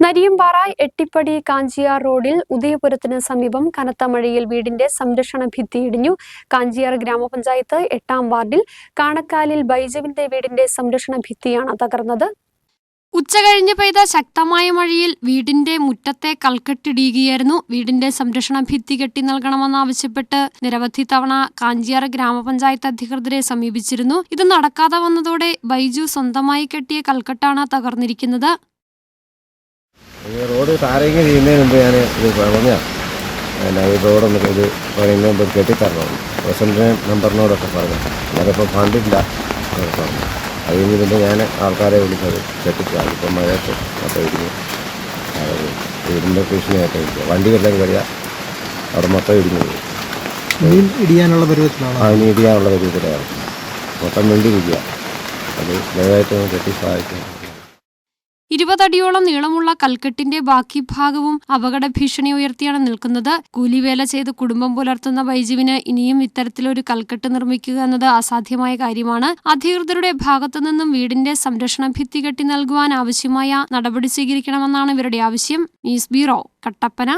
നരിയമ്പാറ എട്ടിപ്പടി കാഞ്ചിയാർ റോഡിൽ ഉദയപുരത്തിന് സമീപം കനത്ത മഴയിൽ വീടിന്റെ സംരക്ഷണ ഭിത്തി ഇടിഞ്ഞു. കാഞ്ചിയാർ ഗ്രാമപഞ്ചായത്ത് എട്ടാം വാർഡിൽ കാണക്കാലിൽ ബൈജവിന്റെ വീടിന്റെ സംരക്ഷണ ഭിത്തിയാണ് തകർന്നത്. ഉച്ചകഴിഞ്ഞ് പെയ്ത ശക്തമായ മഴയിൽ വീടിന്റെ മുറ്റത്തെ കൽക്കെട്ടിടിയുകയായിരുന്നു. വീടിന്റെ സംരക്ഷണ ഭിത്തി കെട്ടി നൽകണമെന്നാവശ്യപ്പെട്ട് നിരവധി തവണ കാഞ്ചിയാർ ഗ്രാമപഞ്ചായത്ത് അധികൃതരെ സമീപിച്ചിരുന്നു. ഇത് നടക്കാതെ വന്നതോടെ ബൈജു സ്വന്തമായി കെട്ടിയ കൽക്കെട്ടാണ് തകർന്നിരിക്കുന്നത്. ഈ റോഡ് താരങ്ങ ചെയ്യുന്നതിന് മുമ്പ് ഞാൻ ഇത് പറഞ്ഞ എന്നാ ഈ റോഡൊന്ന് ഇത് പറയുന്നതിന് മുമ്പ് കെട്ടിത്തരണം. പ്രസിഡന്റ് നമ്പറിനോടൊക്കെ പറഞ്ഞു. ഞാനിപ്പോൾ ഫണ്ടില്ല എന്നൊക്കെ പറഞ്ഞു. അത് നിന്ന് പിന്നെ ഞാൻ ആൾക്കാരെ വിളിച്ചത് കെട്ടിച്ചാൽ ഇപ്പം മഴയത്ത് അപ്പോൾ ഇരിക്കും വീടിന്റെ ഭീഷണിയായിട്ട് ഇരിക്കുക വണ്ടികളിലേക്ക് വരിക അവിടെ മൊത്തം ഇടിഞ്ഞു പോയി. ഇടിയാനുള്ള പരുവത്തിലാണ്? ആ ഇനി ഇടിയാനുള്ള പരിവത്തിലായിരുന്നു മൊത്തം വേണ്ടി വേണ്ടിയിരിക്കുക അത് ദയവായിട്ട് കെട്ടി സഹായിക്കും ഇരുപതടിയോളം നീളമുള്ള കൽക്കെട്ടിന്റെ ബാക്കി ഭാഗവും അപകട ഭീഷണി ഉയർത്തിയാണ് നിൽക്കുന്നത്. കൂലിവേല ചെയ്ത് കുടുംബം പുലർത്തുന്ന ബൈജുവിന് ഇനിയും ഇത്തരത്തിലൊരു കൽക്കെട്ട് നിർമ്മിക്കുക എന്നത് അസാധ്യമായ കാര്യമാണ്. അധികൃതരുടെ ഭാഗത്തു നിന്നും വീടിന്റെ സംരക്ഷണ ഭിത്തി കെട്ടി നൽകുവാൻ ആവശ്യമായ നടപടി സ്വീകരിക്കണമെന്നാണ് ഇവരുടെ ആവശ്യം. News bureau Kattappana.